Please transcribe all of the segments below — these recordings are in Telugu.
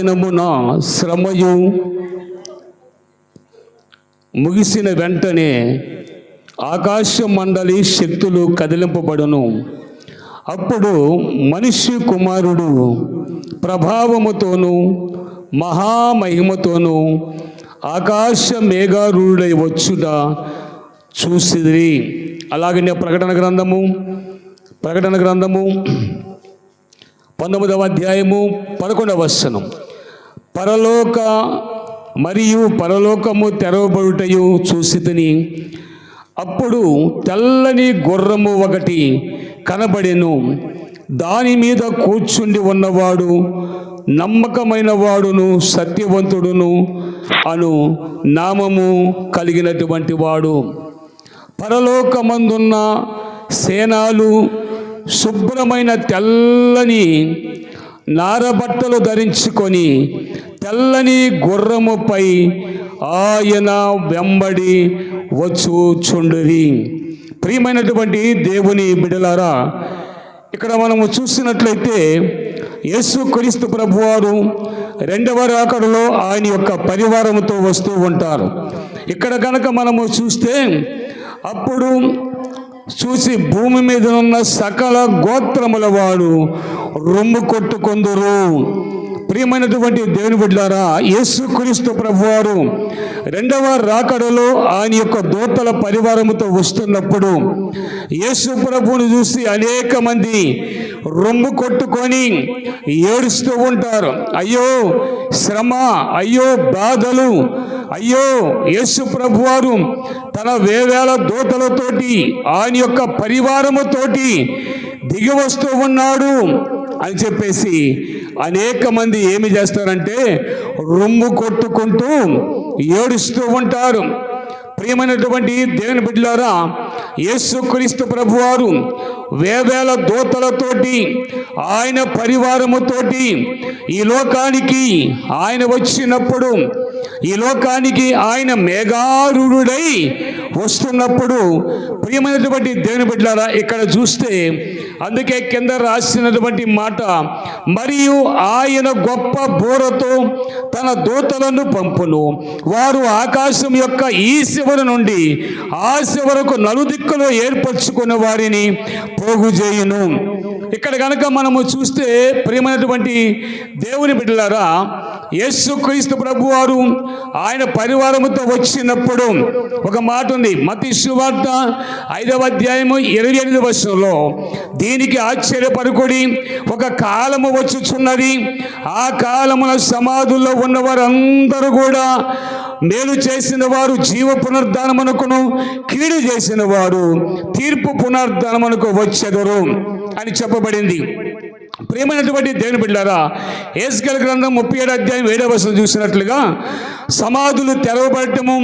దినమున శ్రమయు ముగిసిన వెంటనే ఆకాశ మండలి శక్తులు కదిలింపబడును అప్పుడు మనిషి కుమారుడు ప్రభావముతోనూ మహామహిమతోనూ ఆకాశ మేఘారుడై వచ్చుట చూసిరి అలాగనే ప్రకటన గ్రంథము ప్రకటన గ్రంథము పంతొమ్మిదవ అధ్యాయము పదకొండవ వచనం పరలోక మరియు పరలోకము తెరవబడుటయు చూసి అప్పుడు తెల్లని గుర్రము ఒకటి కనబడెను. దాని మీద కూర్చుండి ఉన్నవాడు నమ్మకమైన వాడును సత్యవంతుడును అను నామము కలిగినటువంటి వాడు. పరలోకమందున్న సేనాలు శుభ్రమైన తెల్లని నారబట్టలు ధరించుకొని తెల్లని గుర్రముపై ఆయన వెంబడి వచ్చుచుండురి. ప్రియమైనటువంటి దేవుని బిడలారా ఇక్కడ మనము చూసినట్లయితే యేసు క్రీస్తు ప్రభువారు రెండవ రాకడలో ఆయన యొక్క పరివారంతో వస్తూ ఉంటారు. ఇక్కడ కనుక మనము చూస్తే అప్పుడు చూసి భూమి మీద ఉన్న సకల గోత్రముల వాడు రొమ్ము కొట్టుకొందురు. ప్రియమైనటువంటి దేవుని బిడ్డారా యేసుక్రీస్తు ప్రభువారు రెండవ రాకడలో ఆయన యొక్క దూతల పరివారముతో వస్తున్నప్పుడు యేసు ప్రభువుని చూసి అనేక మంది రొమ్ము కొట్టుకొని ఏడుస్తూ ఉంటారు. అయ్యో శ్రమ అయ్యో బాధలు అయ్యో యేసు ప్రభువారు తన వేవేల దూతలతోటి ఆయన యొక్క పరివారముతోటి దిగి వస్తూ ఉన్నాడు అని చెప్పేసి అనేక మంది ఏమి చేస్తారంటే రొమ్ము కొట్టుకుంటూ ఏడుస్తూ ఉంటారు. ప్రియమైనటువంటి దేవుని బిడ్డలారా యేసుక్రీస్తు ప్రభువారు వేవేల దూతలతోటి ఆయన పరివారముతోటి ఈ లోకానికి ఆయన వచ్చినప్పుడు ఈ లోకానికి ఆయన మేఘారుడై వస్తున్నప్పుడు ప్రియమైనటువంటి దేవుని బిడ్డలారా ఇక్కడ చూస్తే అందుకే కింద రాసినటువంటి మాట మరియు ఆయన గొప్ప బోరతో తన దూతలను పంపును. వారు ఆకాశం యొక్క ఈ శివరు నుండి ఆ శివరకు నలుదిక్కులో ఏర్పరచుకున్న వారిని పోగు చేయును. ఇక్కడ కనుక మనము చూస్తే ప్రియమైనటువంటి దేవుని బిడ్డలారా యేసుక్రీస్తు ప్రభు వారు ఆయన పరివారముతో వచ్చినప్పుడు ఒక మాట ఉంది. మతి సువార్త ఐదవ అధ్యాయము ఇరవై ఎనిమిది వర్షంలో దీనికి ఆశ్చర్యపరుకుడి ఒక కాలము వచ్చుచున్నది. ఆ కాలమున సమాధుల్లో ఉన్నవారందరూ కూడా మేలు చేసిన వారు జీవ పునర్ధానమునకును కీడు చేసిన వారు తీర్పు పునర్ధానమునకు వచ్చెదరు అని చెప్పబడింది. ప్రియమైనటువంటి దేవుని బిడ్డారా ఏసుకల గ్రంథం ముప్పై ఏడు అధ్యాయం ఏడవ చూసినట్లుగా సమాధులు తెరవబడటము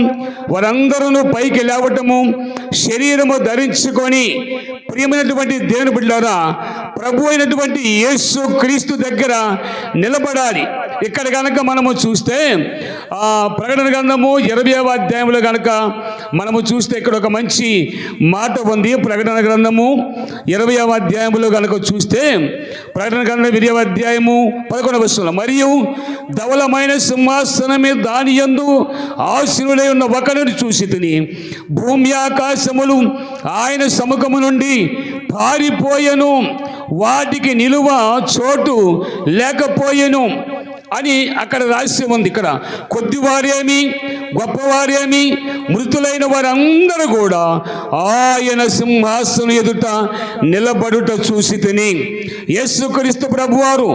వారందరూ పైకి లేవటము శరీరము ధరించుకొని ప్రియమైనటువంటి దేవుని బిడ్డారా ప్రభు అయినటువంటి యేసు క్రీస్తు దగ్గర నిలబడాలి. ఇక్కడ కనుక మనము చూస్తే ప్రకటన గ్రంథము ఇరవై అధ్యాయంలో కనుక మనము చూస్తే ఇక్కడ ఒక మంచి మాట ఉంది. ప్రకటన గ్రంథము ఇరవై అధ్యాయంలో కనుక చూస్తే ప్రకటన గ్రంథం ఇరవై అధ్యాయము పదకొండవ వస్తువులు మరియు ధవలమైన సింహాసనం మీద దాని యందు ఆశీనుడై ఉన్న ఒకరిని చూసి తిని భూమి ఆకాశములు ఆయన సముఖము నుండి పారిపోయెను. వాటికి నిలువ చోటు లేకపోయెను. అని అక్కడ రహస్యం ఉంది. ఇక్కడ కొద్దివారేమి గొప్పవారేమి మృతులైన వారందరూ కూడా ఆయన సింహాసనం ఎదుట నిలబడుట చూసి తిని యేసుక్రీస్తు ప్రభువారు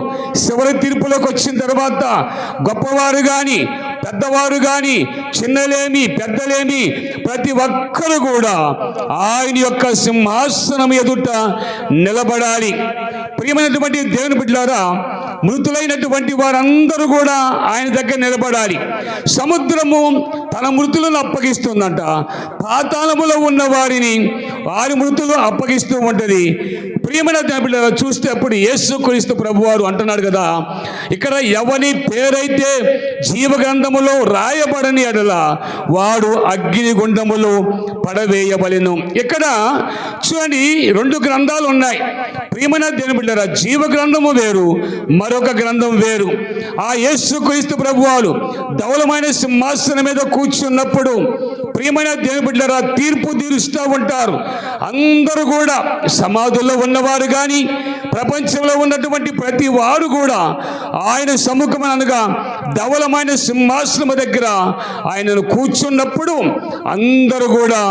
శివరి తీర్పులోకి వచ్చిన తర్వాత గొప్పవారు కానీ పెద్దవారు కానీ చిన్నలేమి పెద్దలేమి ప్రతి ఒక్కరు కూడా ఆయన యొక్క సింహాసనం ఎదుట నిలబడాలి. ప్రియమైనటువంటి దేవుని బిడ్డారా మృతులైనటువంటి వారందరూ కూడా ఆయన దగ్గర నిలబడాలి. సముద్రము తన మృతులను అప్పగిస్తుందంట. పాతాళములో ఉన్న వారిని వారి మృతులు అప్పగిస్తూ ఉంటుంది. ప్రియమైన దేవుడు చూస్తే అప్పుడు యేసు క్రీస్తు ప్రభు వారు అంటున్నాడు కదా ఇక్కడ ఎవని పేరైతే జీవ గ్రంథములో రాయబడని ఎడల వాడు అగ్ని గుండములు పడవేయబలెను. ఇక్కడ చూడండి రెండు గ్రంథాలు ఉన్నాయి. ప్రియమైన దేవుని బిడ్డరా జీవ గ్రంథము వేరు మరొక గ్రంథం వేరు. ఆ యేసు క్రీస్తు ప్రభువారు ధవలమైన సింహాసనం మీద కూర్చున్నప్పుడు ప్రియమైన దేవుని బిడ్డరా తీర్పు తీరుస్తూ ఉంటారు. అందరూ కూడా సమాధుల్లో ఉన్నవారు కానీ ప్రపంచంలో ఉన్నటువంటి ప్రతి వారు కూడా ఆయన సముఖం అనగా ధవలమైన సింహాసనము దగ్గర ఆయనను కూర్చున్నప్పుడు అందరూ కూడా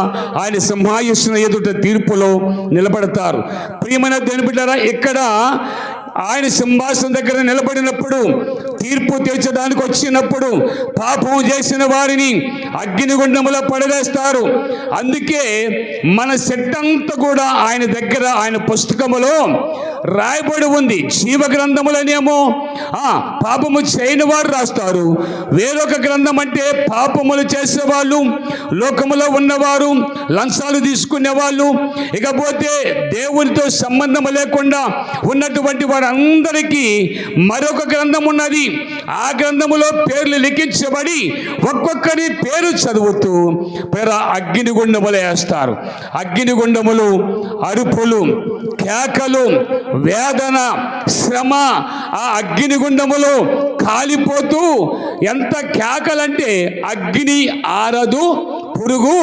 ఆయన సింహాయుష్ణ ఎదుట తీర్పులో నిలబడతారు. ప్రియమైన దేవుని బిడ్డరా ఇక్కడ ఆయన సింహాసనం దగ్గర నిలబడినప్పుడు తీర్పు తీర్చడానికి వచ్చినప్పుడు పాపం చేసిన వారిని అగ్నిగుండములో పడవేస్తారు. అందుకే మన సెట్టంతా కూడా ఆయన దగ్గర ఆయన పుస్తకములో రాయబడి ఉంది. జీవ గ్రంథములనేమో పాపము చేయని వారు రాస్తారు. వేరొక గ్రంథం అంటే పాపములు చేసేవాళ్ళు లోకములో ఉన్నవారు లంచాలు తీసుకునే వాళ్ళు ఇకపోతే దేవునితో సంబంధం లేకుండా ఉన్నటువంటి వారందరికీ మరొక గ్రంథం ఉన్నది. ఆ గ్రంథములో పేర్లు లిఖించబడి ఒక్కొక్కరి పేరు చదువుతూ పేర అగ్నిగుండములు వేస్తారు. అగ్నిగుండములు అరుపులు కేకలు వేదన శ్రమ ఆ అగ్నిగుండములో కాలిపోతూ ఎంత కేకలంటే అగ్ని ఆరదు పురుగు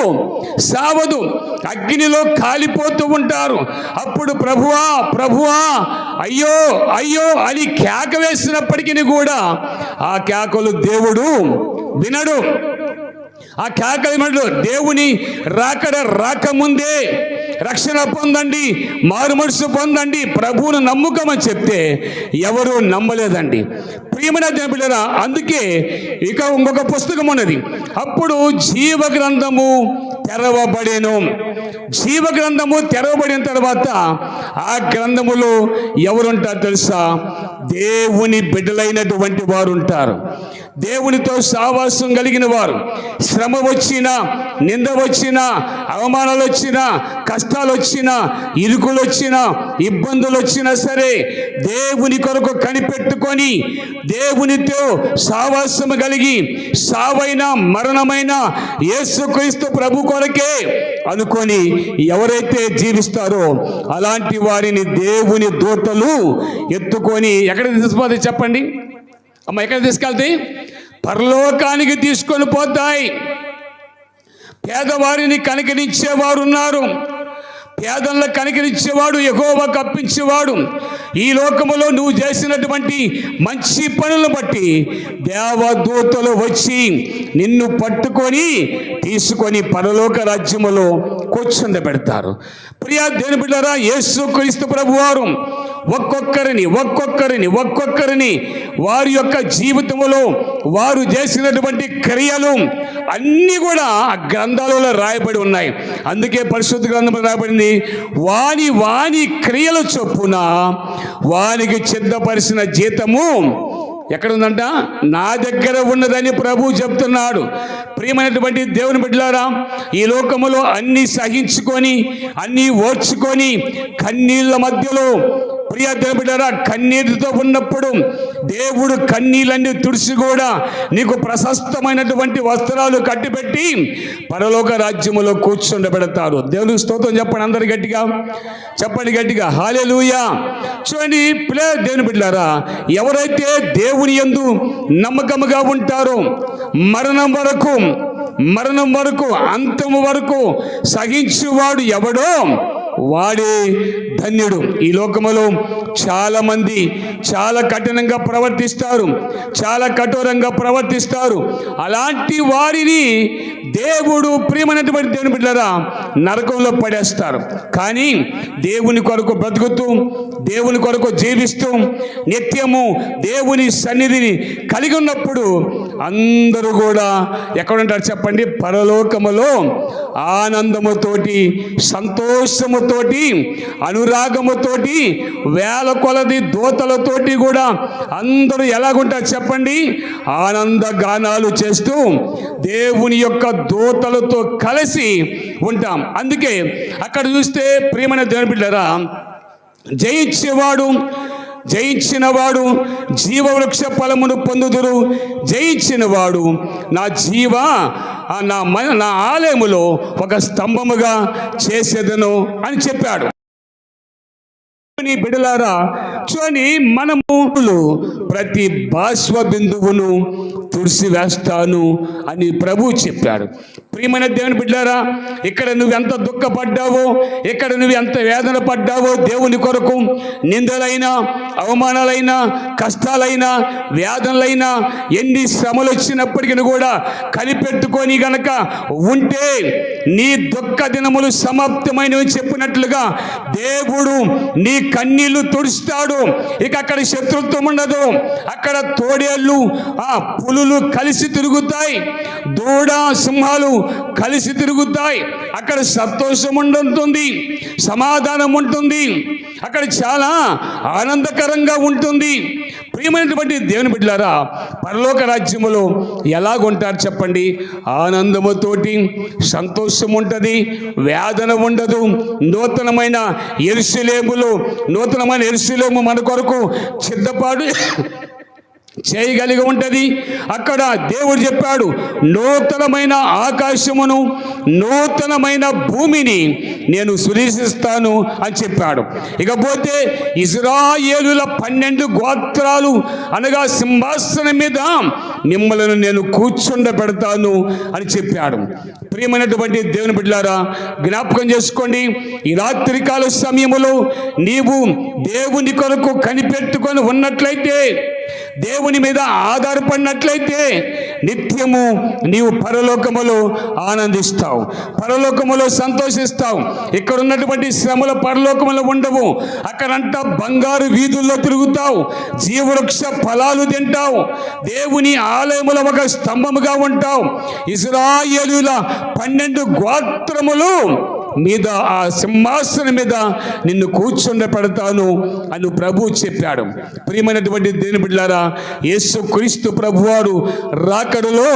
సావదు. అగ్నిలో కాలిపోతూ ఉంటారు. అప్పుడు ప్రభువా ప్రభువా అయ్యో అయ్యో అని కేక వేసినప్పటికీ కూడా ఆ కేకలు దేవుడు వినడు. ఆ కేకలు దేవుని రాకడ రాకముందే రక్షణ పొందండి మారు మనసు పొందండి ప్రభువును నమ్ముకమని చెప్తే ఎవరు నమ్మలేదండి. ప్రియమైన దేవులరా అందుకే ఇక ఇంకొక పుస్తకం ఉన్నది. అప్పుడు జీవ గ్రంథము తెరవబడేను. జీవ గ్రంథము తెరవబడిన తర్వాత ఆ గ్రంథములో ఎవరుంటారు తెలుసా? దేవుని బిడ్డలైనటువంటి వారు ఉంటారు దేవునితో సావాసం కలిగిన వారు. శ్రమ వచ్చినా నింద వచ్చినా అవమానాలు వచ్చినా కష్టాలు వచ్చినా ఇరుకులు వచ్చినా ఇబ్బందులు వచ్చినా సరే దేవుని కొరకు కనిపెట్టుకొని దేవునితో సావాసము కలిగి సావైన మరణమైన యేసుక్రీస్తు ప్రభు కొరకే అనుకొని ఎవరైతే జీవిస్తారో అలాంటి వారిని దేవుని దూతలు ఎత్తుకొని ఎక్కడ తీసుకుపోతే చెప్పండి? అమ్మ ఎక్కడ తీసుకెళ్తాయి? పరలోకానికి తీసుకొని పోతాయి. పేదవారిని కనికరించేవారు ఉన్నారు పేదలను కనికరించేవాడు ఎగోవ కప్పించేవాడు. ఈ లోకములో నువ్వు చేసినటువంటి మంచి పనులను బట్టి దేవదూతలు వచ్చి నిన్ను పట్టుకొని తీసుకొని పరలోక రాజ్యములో కూర్చుండ పెడతారు. ప్రియా దేని బిడ్డరా యేసు క్రీస్తు ప్రభువారు ఒక్కొక్కరిని ఒక్కొక్కరిని ఒక్కొక్కరిని వారి యొక్క జీవితంలో వారు చేసినటువంటి క్రియలు అన్నీ కూడా ఆ గ్రంథాలలో రాయబడి ఉన్నాయి. అందుకే పరిశుద్ధ గ్రంథంలో రాయబడింది వాని వాని క్రియల చొప్పున వానికి సిద్ధపరిచిన జీతము ఎక్కడ ఉందంట నా దగ్గర ఉన్నదని ప్రభు చెప్తున్నాడు. ప్రియమైనటువంటి దేవుని బిడ్డలారా ఈ లోకములో అన్ని సహించుకొని అన్ని ఓర్చుకొని కన్నీళ్ళ మధ్యలో ప్రియ దేవుడరా కన్నీటితో ఉన్నప్పుడు దేవుడు కన్నీళ్ళన్నీ తుడిసి కూడా నీకు ప్రశస్తమైనటువంటి వస్త్రాలు కట్టిపెట్టి పరలోక రాజ్యములో కూర్చుండబెడతారు. దేవునికి స్తోత్రం చెప్పండి అందరు గట్టిగా. చెప్పండి గట్టిగా. హాలెలూయా చూడండి ప్లే దేవుని బిడ్డారా ఎవరైతే దేవుని యందు నమ్మకముగా ఉంటారో మరణం వరకు మరణం వరకు అంతము వరకు సహించువాడు ఎవడో వాడే ధన్యుడు. ఈ లోకములో చాలా మంది చాలా కఠినంగా ప్రవర్తిస్తారు. చాలా కఠోరంగా ప్రవర్తిస్తారు. అలాంటి వారిని దేవుడు ప్రియమైనటువంటి దేవుని బిడ్డరా నరకంలో పడేస్తారు. కానీ దేవుని కొరకు బ్రతుకుతూ దేవుని కొరకు జీవిస్తూ నిత్యము దేవుని సన్నిధిని కలిగి ఉన్నప్పుడు అందరూ కూడా ఎక్కడుంటారు చెప్పండి? పరలోకములో ఆనందముతోటి సంతోషము సంతోషముతోటి అనురాగముతోటి వేల కొలది దూతలతోటి కూడా అందరూ ఎలాగుంటారు చెప్పండి? ఆనంద గానాలు చేస్తూ దేవుని యొక్క దూతలతో కలిసి ఉంటాం. అందుకే అక్కడ చూస్తే ప్రియమైన దేవుని బిడ్డరా జయించేవాడు జయించినవాడు జీవవృక్ష ఫలమును పొందుదురు. జయించినవాడు నా జీవ నా మన నా ఆలయములో ఒక స్తంభముగా చేసేదను అని చెప్పాడు. నీ బిడలారా చూని మనము ప్రతి బాష్ప బిందువును తుడిసి వేస్తాను అని ప్రభు చెప్పాడు. ప్రియమైన దేవుని బిడ్డారా ఇక్కడ నువ్వు ఎంత దుఃఖపడ్డావో ఇక్కడ నువ్వు ఎంత వేదన పడ్డావో దేవుని కొరకు నిందలైనా అవమానాలైనా కష్టాలైనా వేదనలైనా ఎన్ని శ్రమలు వచ్చినప్పటికీ కూడా కనిపెట్టుకొని గనక ఉంటే నీ దుఃఖ దినములు సమాప్తమైనవి చెప్పినట్లుగా దేవుడు నీ కన్నీళ్ళు తుడుస్తాడు. ఇక అక్కడ శత్రుత్వం ఉండదు. అక్కడ తోడేళ్ళు ఆ పులులు కలిసి తిరుగుతాయి. దూడ సింహాలు కలిసి తిరుగుతాయి. అక్కడ సంతోషం ఉంటుంది సమాధానం ఉంటుంది. అక్కడ చాలా ఆనందకరంగా ఉంటుంది. ప్రియమైనటువంటి దేవుని బిడ్డలారా పరలోక రాజ్యములో ఎలాగుంటారు చెప్పండి? ఆనందముతోటి సంతోషం ఉంటుంది వేదన ఉండదు నూతనమైన ఎరుసలేములు నూతనమైన ఎరుసలేము మన కొరకు సిద్ధపాటు చేయగలిగి ఉంటుంది. అక్కడ దేవుడు చెప్పాడు నూతనమైన ఆకాశమును నూతనమైన భూమిని నేను సునిశిస్తాను అని చెప్పాడు. ఇకపోతే ఇజ్రాయేలుల పన్నెండు గోత్రాలు అనగా సింహాసనం మీద మిమ్మల్ని నేను కూర్చుండ పెడతాను అని చెప్పాడు. ప్రియమైనటువంటి దేవుని బిడ్డారా జ్ఞాపకం చేసుకోండి. ఈ రాత్రికాల సమయములో నీవు దేవుని కొరకు కనిపెట్టుకొని ఉన్నట్లయితే దేవుని మీద ఆధారపడినట్లయితే నిత్యము నీవు పరలోకములో ఆనందిస్తావు. పరలోకములో సంతోషిస్తావు. ఇక్కడ ఉన్నటువంటి శ్రమలు పరలోకములో ఉండవు. అక్కడంతా బంగారు వీధుల్లో తిరుగుతావు. జీవవృక్ష ఫలాలు తింటావు. దేవుని ఆలయముల ఒక స్తంభముగా ఉంటావు. ఇజ్రాయేలుల పన్నెండు గోత్రములు మీద ఆ సింహాసనం మీద నిన్ను కూర్చుండ పెడతాను అని ప్రభు చెప్పాడు. ప్రియమైనటువంటి దేని బిడ్డారా యేసు క్రీస్తు ప్రభువారు రాకడలో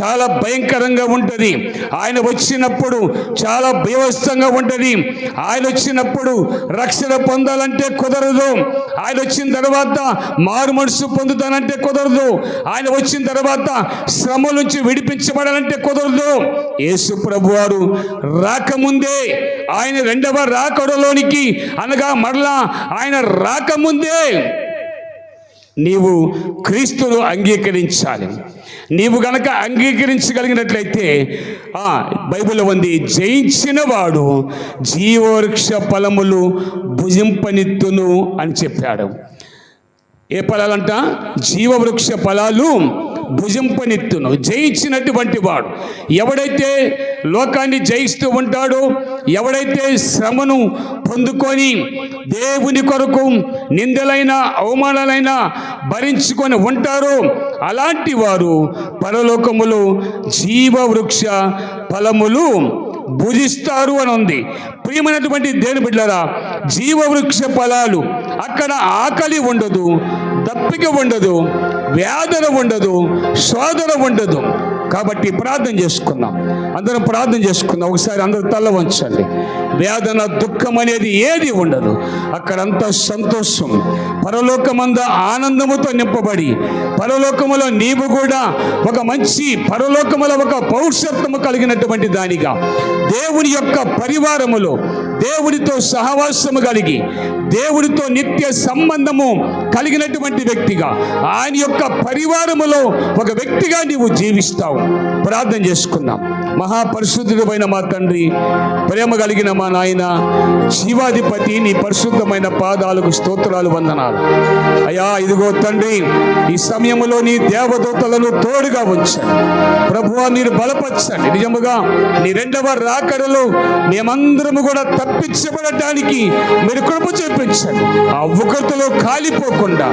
చాలా భయంకరంగా ఉంటుంది. ఆయన వచ్చినప్పుడు చాలా భయవస్తంగా ఉంటుంది. ఆయన వచ్చినప్పుడు రక్షణ పొందాలంటే కుదరదు. ఆయన వచ్చిన తర్వాత మారు మనసు పొందుతానంటే కుదరదు. ఆయన వచ్చిన తర్వాత శ్రమ నుంచి విడిపించబడాలంటే కుదరదు. యేసు ప్రభువారు రాకముందే ఆయన రెండవ రాకడలోనికి అనగా మరలా ఆయన రాకముందే నీవు క్రీస్తును అంగీకరించాలి. నీవు గనక అంగీకరించగలిగినట్లయితే ఆ బైబిల్ ఉంది జయించిన వాడు జీవవృక్ష ఫలములు భుజింపనిత్తును అని చెప్పాడు. ఏ ఫలాలంట? జీవవృక్ష ఫలాలు భుజింపనిత్తును జయించినటువంటి వాడు. ఎవడైతే లోకాన్ని జయిస్తూ ఉంటాడో ఎవడైతే శ్రమను పొందుకొని దేవుని కొరకు నిందలైన అవమానాలైన భరించుకొని ఉంటారో అలాంటి వారు పరలోకములు జీవవృక్ష ఫలములు భుజిస్తారు అని ఉంది ప్రియమైనటువంటి దేని బిడ్డరా జీవవృక్ష ఫలాలు అక్కడ ఆకలి ఉండదు దప్పిక ఉండదు వేదన ఉండదు శోధన ఉండదు. కాబట్టి ప్రార్థన చేసుకుందాం. అందరం ప్రార్థన చేసుకుందాం. ఒకసారి అందరు తల్ల వంచండి. వేదన దుఃఖం అనేది ఏది ఉండదు. అక్కడంతా సంతోషం. పరలోకమంద ఆనందముతో నింపబడి పరలోకములో నీవు కూడా ఒక మంచి పరలోకములో ఒక పౌరుషత్వము కలిగినటువంటి దానిగా దేవుని యొక్క పరివారములో దేవుడితో సహవాసము కలిగి దేవుడితో నిత్య సంబంధము కలిగినటువంటి వ్యక్తిగా ఆయన యొక్క పరివారములో ఒక వ్యక్తిగా నీవు జీవిస్తావు. ప్రార్థన చేసుకుందాం. మహాపరిశుద్ధుడమైన మా తండ్రి ప్రేమ కలిగిన మా నాయన జీవాధిపతి నీ పరిశుద్ధమైన పాదాలకు స్తోత్రాలు వందనాలు. అయ్యా ఇదిగో తండ్రి ఈ సమయంలో నీ దేవదూతలను తోడుగా ఉంచండి ప్రభువా మీరు బలపరచండి. నిజముగా నీ రెండవ రాకడలో మేమందరము కూడా తప్పించబడటానికి మీరు కృప చూపించండి. ఆ ఉగ్రతలో కాలిపోకుండా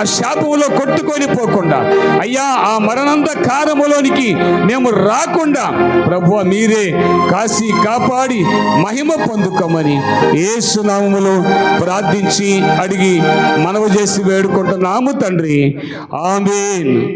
ఆ శాపములో కొట్టుకొని పోకుండా అయ్యా ఆ మరణంత కారములోనికి మేము రాకుండా ప్రభువ మీరే కాసి కాపాడి మహిమ పొందుకోమని ఏసునామములో ప్రార్థించి అడిగి మనవి చేసి వేడుకుంటున్నాము తండ్రి. ఆమెన్.